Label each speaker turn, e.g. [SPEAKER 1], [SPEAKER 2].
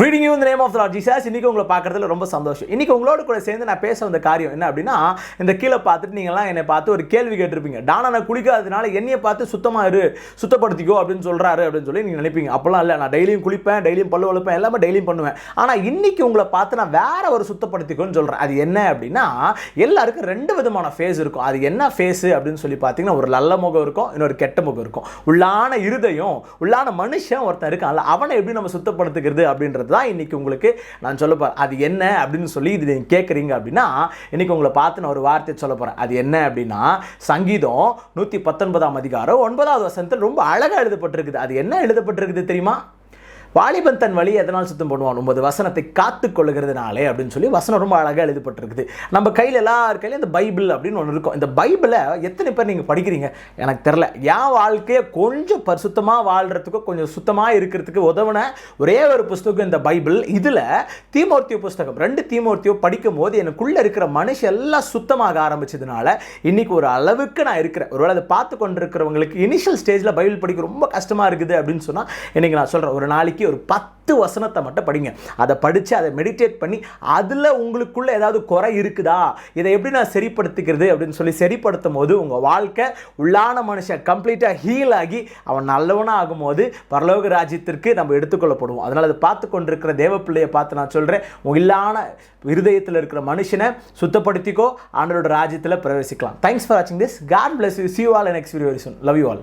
[SPEAKER 1] Reading you இந்த name of Lord Jesus இன்னைக்கு உங்களை பார்க்குறதுல ரொம்ப சந்தோஷம். இன்றைக்கி உங்களோட கூட சேர்ந்து நான் பேச வந்த காரியம் என்ன அப்படின்னா இந்த கீழே பார்த்துட்டு நீங்களாம் என்னை பார்த்து ஒரு கேள்வி கேட்டிருப்பீங்க. டானா நான் குளிக்காததுனால என்னையை பார்த்து சுத்தமாக இரு சுத்தப்படுத்திக்கோ அப்படின்னு சொல்கிறாரு அப்படின்னு சொல்லி நீங்கள் நினைப்பீங்க. அப்போலாம் இல்லை நான் டெய்லியும் குளிப்பேன் டெய்லியும் பல்லு வளர்ப்பேன் எல்லாமே டெய்லியும் பண்ணுவேன். ஆனால் இன்றைக்கி உங்களை பார்த்து நான் வேற ஒரு சுத்தப்படுத்திக்கோன்னு சொல்கிறேன் அது என்ன அப்படின்னா எல்லாருக்கும் ரெண்டு விதமான ஃபேஸ் இருக்கும். அது என்ன ஃபேஸ் அப்படின்னு சொல்லி பார்த்தீங்கன்னா ஒரு நல்ல முகம் இருக்கும் இன்னொரு கெட்ட முகம் இருக்கும். உள்ளான இருதயம் உள்ளான மனுஷன் ஒருத்தன் இருக்கான்ல அவனை எப்படி நம்ம சுத்தப்படுத்துகிறது அப்படின்றது தான் இன்னைக்கு உங்களுக்கு நான் சொல்ல போறேன். அது என்ன அப்படின்னு சொல்லி இது நீங்கள் கேட்குறீங்க அப்படின்னா இன்னைக்கு உங்களை பார்த்து நான் ஒரு வார்த்தை சொல்ல போகிறேன் அது என்ன அப்படின்னா சங்கீதம் நூற்றி பத்தொன்பதாம் அதிகாரம் ஒன்பதாவது வசனத்தில் ரொம்ப அழகாக எழுதப்பட்டிருக்குது. அது என்ன எழுதப்பட்டிருக்குது தெரியுமா? வாலிபன் தன் வழி எதனால் சுத்தம் பண்ணுவான்? ஒன்பது வசனத்தை காத்து கொள்கிறதுனாலே அப்படின்னு சொல்லி வசனம் ரொம்ப அழகாக எழுதப்பட்டிருக்குது. நம்ம கையில் எல்லார் கையிலும் இந்த பைபிள் அப்படின்னு ஒன்று இருக்கும். இந்த பைபிளை எத்தனை பேர் நீங்கள் படிக்கிறீங்க? எனக்கு தெரில என் வாழ்க்கையை கொஞ்சம் பரிசுத்தமாக வாழ்கிறதுக்கு கொஞ்சம் சுத்தமாக இருக்கிறதுக்கு உதவுன ஒரே ஒரு புஸ்தகம் இந்த பைபிள். இதில் தீமூர்த்தி புஸ்தகம். ரெண்டு தீமூர்த்தியோ படிக்கும் போது எனக்குள்ளே இருக்கிற மனுஷன் எல்லாம் சுத்தமாக ஆரம்பிச்சதுனால இன்றைக்கி ஒரு அளவுக்கு நான் இருக்கிறேன். ஒருவேளை அதை பார்த்து கொண்டிருக்கிறவங்களுக்கு இனிஷியல் ஸ்டேஜில் பைபிள் படிக்க ரொம்ப கஷ்டமாக இருக்குது அப்படின்னு சொன்னால் இன்றைக்கி நான் சொல்கிறேன் ஒரு நாளைக்கு ஒரு பத்து வசனத்தை மட்டும் படிங்க. அதை படித்து அதை மெடிடேட் பண்ணி அதில் உங்களுக்குள்ள ஏதாவது குறை இருக்குதா? இதை எப்படி நான் சரிப்படுத்திக்கிறது அப்படின்னு சொல்லி சரிப்படுத்தும் போது உங்கள் வாழ்க்கை உள்ளான மனுஷன் கம்ப்ளீட்டாக ஹீல் ஆகி அவன் நல்லவனாக ஆகும்போது பரலோக ராஜ்யத்திற்கு நம்ம எடுத்துக்கொள்ளப்படுவோம். அதனால் அதை பார்த்து கொண்டிருக்கிற தேவ பிள்ளையை பார்த்து நான் சொல்கிறேன் உள்ளான இருதயத்தில் இருக்கிற மனுஷனை சுத்தப்படுத்திக்கோ ஆண்டோட ராஜ்யத்தில் பிரவேசிக்கலாம். தேங்க்ஸ் ஃபார் வாட்சிங் this god bless you see you all next video love you all